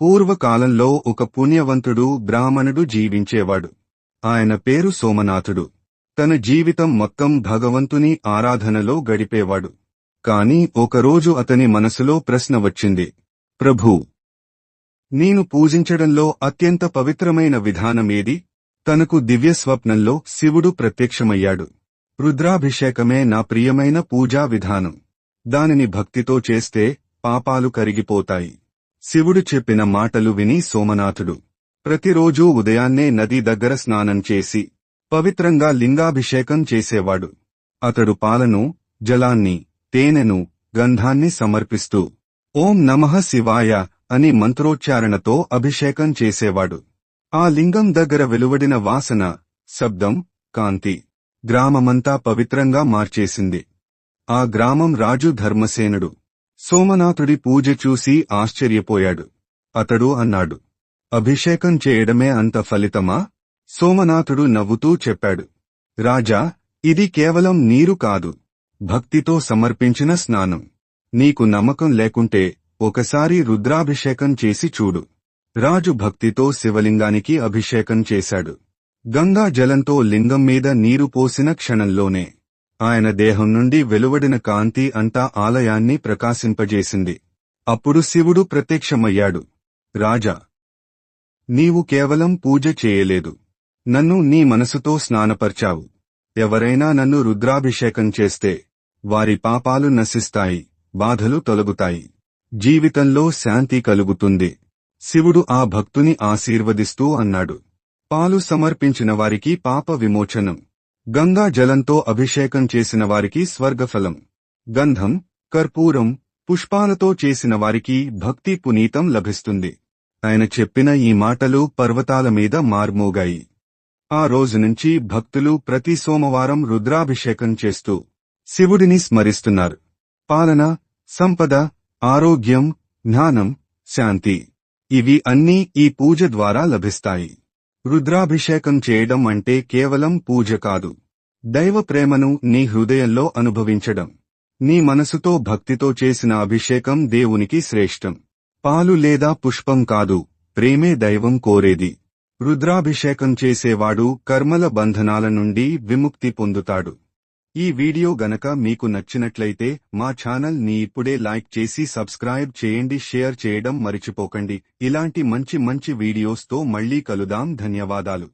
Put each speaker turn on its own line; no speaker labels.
పూర్వకాలంలో ఒక పుణ్యవంతుడు బ్రాహ్మణుడు జీవించేవాడు. ఆయన పేరు సోమనాథుడు. తన జీవితం మొత్తం భగవంతుని ఆరాధనలో గడిపేవాడు. కాని ఒకరోజు అతని మనసులో ప్రశ్న వచ్చింది. ప్రభూ! నేను పూజించడంలో అత్యంత పవిత్రమైన విధానమేది తనకు దివ్య స్వప్నంలో శివుడు ప్రత్యక్షమయ్యాడు. రుద్రాభిషేకమే నా ప్రియమైన పూజా విధానం. దానిని భక్తితో చేస్తే పాపాలు కరిగిపోతాయి. శివుడు చెప్పిన మాటలు విని సోమనాథుడు ప్రతిరోజూ ఉదయాన్నే నది దగ్గర స్నానం చేసి పవిత్రంగా లింగాభిషేకం చేసేవాడు. అతడు పాలను జలాన్ని తేనెను గంధాన్ని సమర్పిస్తూ ఓం నమః శివాయ అని మంత్రోచ్చారణతో అభిషేకం చేసేవాడు. ఆ లింగం దగ్గర వెలువడిన వాసన శబ్దం కాంతి గ్రామమంతా పవిత్రంగా మార్చేసింది. ఆ గ్రామం రాజు ధర్మసేనుడు. సోమనాథుడి పూజ చూసి ఆశ్చర్యపోయాడు. అతడు అన్నాడు అభిషేకం చేయడమే అంత ఫలితమా? సోమనాథుడు నవ్వుతూ చెప్పాడు రాజా ఇది కేవలం నీరు కాదు. భక్తితో సమర్పించిన స్నానం. నీకు నమ్మకం లేకుంటే ఒకసారి రుద్రాభిషేకం చేసి చూడు. రాజు భక్తితో శివలింగానికి అభిషేకం చేశాడు. గంగా జలంతో లింగం మీద నీరు పోసిన క్షణంలోనే ఆయన దేహం నుండి వెలువడిన కాంతి అంతా ఆలయాన్ని ప్రకాశింపజేసింది. అప్పుడు శివుడు ప్రత్యక్షమయ్యాడు. రాజా! నీవు కేవలం పూజ చేయలేదు. నన్ను నీ మనసుతో స్నానపర్చావు. ఎవరైనా నన్ను రుద్రాభిషేకం చేస్తే వారి పాపాలు నశిస్తాయి బాధలు తొలగుతాయి. జీవితంలో శాంతి కలుగుతుంది. శివుడు ఆ భక్తుని ఆశీర్వదిస్తూ అన్నాడు. పాలు సమర్పించిన వారికి పాప విమోచనం. గంగా జలంతో అభిషేకం చేసిన వారికి స్వర్గఫలం. గంధం కర్పూరం పుష్పాలతో చేసిన వారికి భక్తి పునీతం లభిస్తుంది. ఆయన చెప్పిన ఈ మాటలు పర్వతాల మీద మార్మోగాయి. ఆ రోజు నుంచి భక్తులు ప్రతి సోమవారం రుద్రాభిషేకం చేస్తూ శివుడిని స్మరిస్తున్నారు. పాలన సంపద ఆరోగ్యం జ్ఞానం శాంతి. ఇవి అన్నీ ఈ పూజ ద్వారా లభిస్తాయి. రుద్రాభిషేకం చేయడం అంటే కేవలం పూజ కాదు. దైవ ప్రేమను నీ హృదయంలో అనుభవించడం. నీ మనసుతో భక్తితో చేసిన అభిషేకం దేవునికి శ్రేష్టం. పాలు లేదా పుష్పం కాదు ప్రేమే దైవం కోరేది. రుద్రాభిషేకం చేసేవాడు కర్మల బంధనాల నుండి విముక్తి పొందుతాడు. ఈ వీడియో గనక మీకు నచ్చినట్లయితే మా ఛానల్ని ఇప్పుడే లైక్ చేసి సబ్స్క్రైబ్ చేయండి షేర్ చేయడం మరిచిపోకండి. ఇలాంటి మంచి మంచి వీడియోస్తో మళ్ళీ మళ్ళీ కలుదాం. ధన్యవాదాలు.